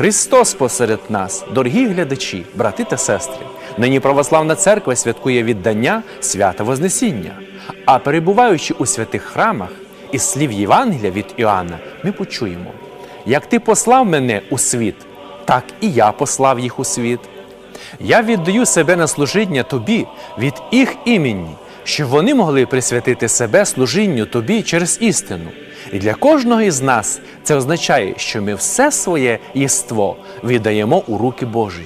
Христос посеред нас, дорогі глядачі, брати та сестри. Нині православна церква святкує віддання свята Вознесіння. А перебуваючи у святих храмах, із слів Євангелія від Іоанна, ми почуємо: як ти послав мене у світ, так і я послав їх у світ. Я віддаю себе на служіння тобі від їх імені, щоб вони могли присвятити себе служінню тобі через істину. І для кожного із нас це означає, що ми все своє єство віддаємо у руки Божі.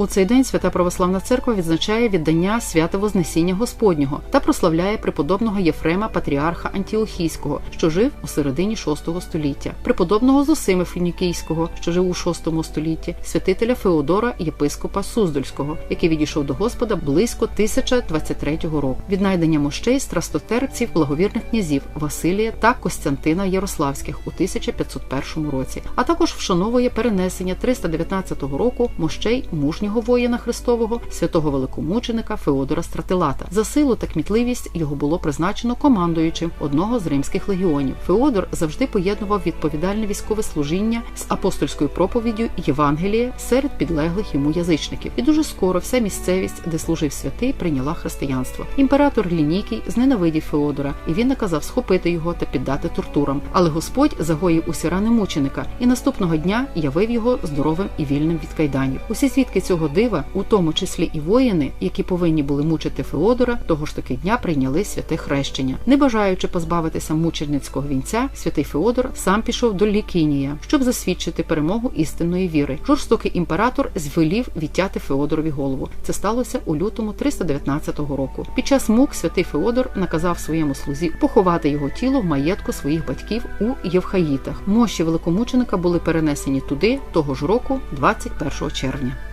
У цей день Свята Православна Церква відзначає віддання свята Вознесіння Господнього та прославляє преподобного Єфрема Патріарха Антіохійського, що жив у середині VI століття, преподобного Зосими Фінікійського, що жив у VI столітті, святителя Феодора Єпископа Суздальського, який відійшов до Господа близько 1023 року. Віднайдення мощей страстотерпців благовірних князів Василія та Костянтина Ярославських у 1501 році, а також вшановує перенесення 319 року мощей мужнього воїна Христового святого великомученика Феодора Стратилата. За силу та кмітливість його було призначено командуючим одного з римських легіонів. Феодор завжди поєднував відповідальне військове служіння з апостольською проповіддю Євангелія серед підлеглих йому язичників. І дуже скоро вся місцевість, де служив святий, прийняла християнство. Імператор Лінікій зненавидів Феодора, і він наказав схопити його та піддати тортурам. Але Господь загоїв усі рани мученика, і наступного дня явив його здоровим і вільним від кайданів. Усі свідки цього дива, у тому числі і воїни, які повинні були мучити Феодора, того ж таки дня прийняли святе хрещення. Не бажаючи позбавитися мученицького вінця, святий Феодор сам пішов до Лікінія, щоб засвідчити перемогу істинної віри. Жорстокий імператор звелів відтяти Феодорові голову. Це сталося у лютому 319 року. Під час мук святий Феодор наказав своєму слузі поховати його тіло в маєтку своїх батьків у Євхаїтах. Мощі великомученика були перенесені туди того ж року, 21 червня.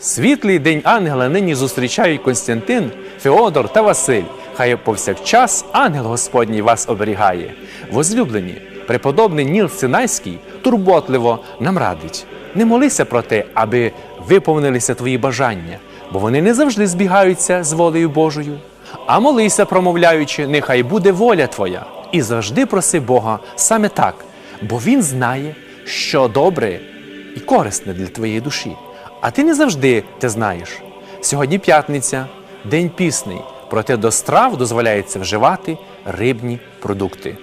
Світлий день ангела нині зустрічають Константин, Феодор та Василь. Хай повсякчас ангел Господній вас оберігає. Возлюблені, преподобний Ніл Синайський турботливо нам радить. Не молися про те, аби виповнилися твої бажання, бо вони не завжди збігаються з волею Божою. А молися, промовляючи, нехай буде воля твоя, і завжди проси Бога саме так, бо Він знає, що добре і корисне для твоєї душі. А ти не завжди те знаєш. Сьогодні п'ятниця, день пісний, проте до страв дозволяється вживати рибні продукти.